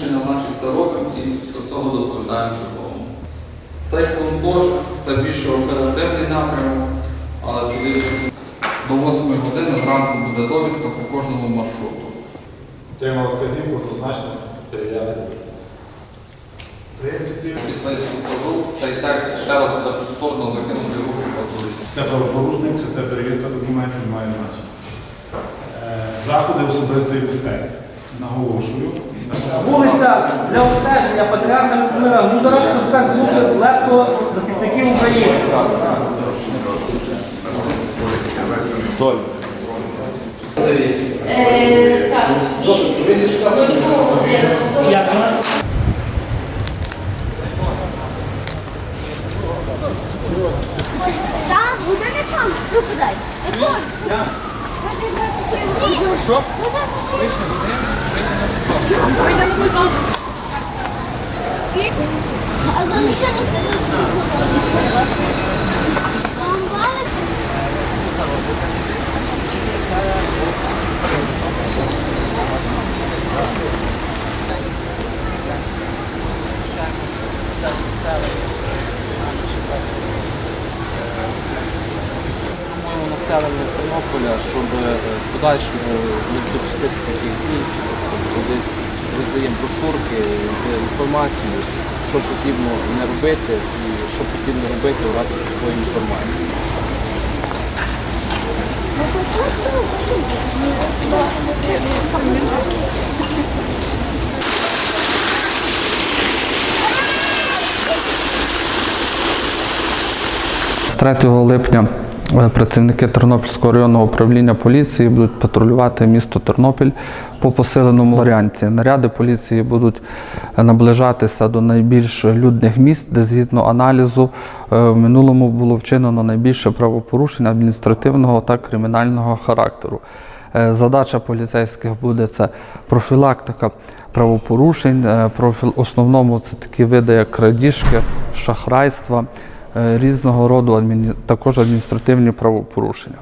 порушення, це робимо і після цього доповідаємо черговому. Цей пункт теж це більше оперативний напрямок, але вже до 8 години зранку буде довідка по кожному маршруту. Отримав вказівку, однозначно перевіряти. В принципі, Після інструктажу цей текст ще раз буде повторно закинути в руки патрулі. це правопорушник, чи це перевірка документів має значення. Е, Заходи особистої безпеки. Наголошую. Вулиця для обстеження патріарха Любомира Музора проспект звуки легко захисників України. Е, Так, і додатково 11. Там, буде не там. Ну, сідай. Що? Azalışa nasıl населення Тернополя, щоб е, в подальшому не допустити таких дій. Тобто десь роздаємо брошурки з інформацією, що потрібно не робити і що потрібно робити у разі такої інформації. З 3 липня е, працівники Тернопільського районного управління поліції будуть патрулювати місто Тернопіль по посиленому варіанті. Наряди поліції будуть наближатися до найбільш людних місць, де згідно аналізу е, в минулому було вчинено найбільше правопорушень адміністративного та кримінального характеру. Е, Задача поліцейських буде це профілактика правопорушень. Е, основному це такі види, як крадіжки, шахрайства, е, Е, різного роду також адміністративні правопорушення.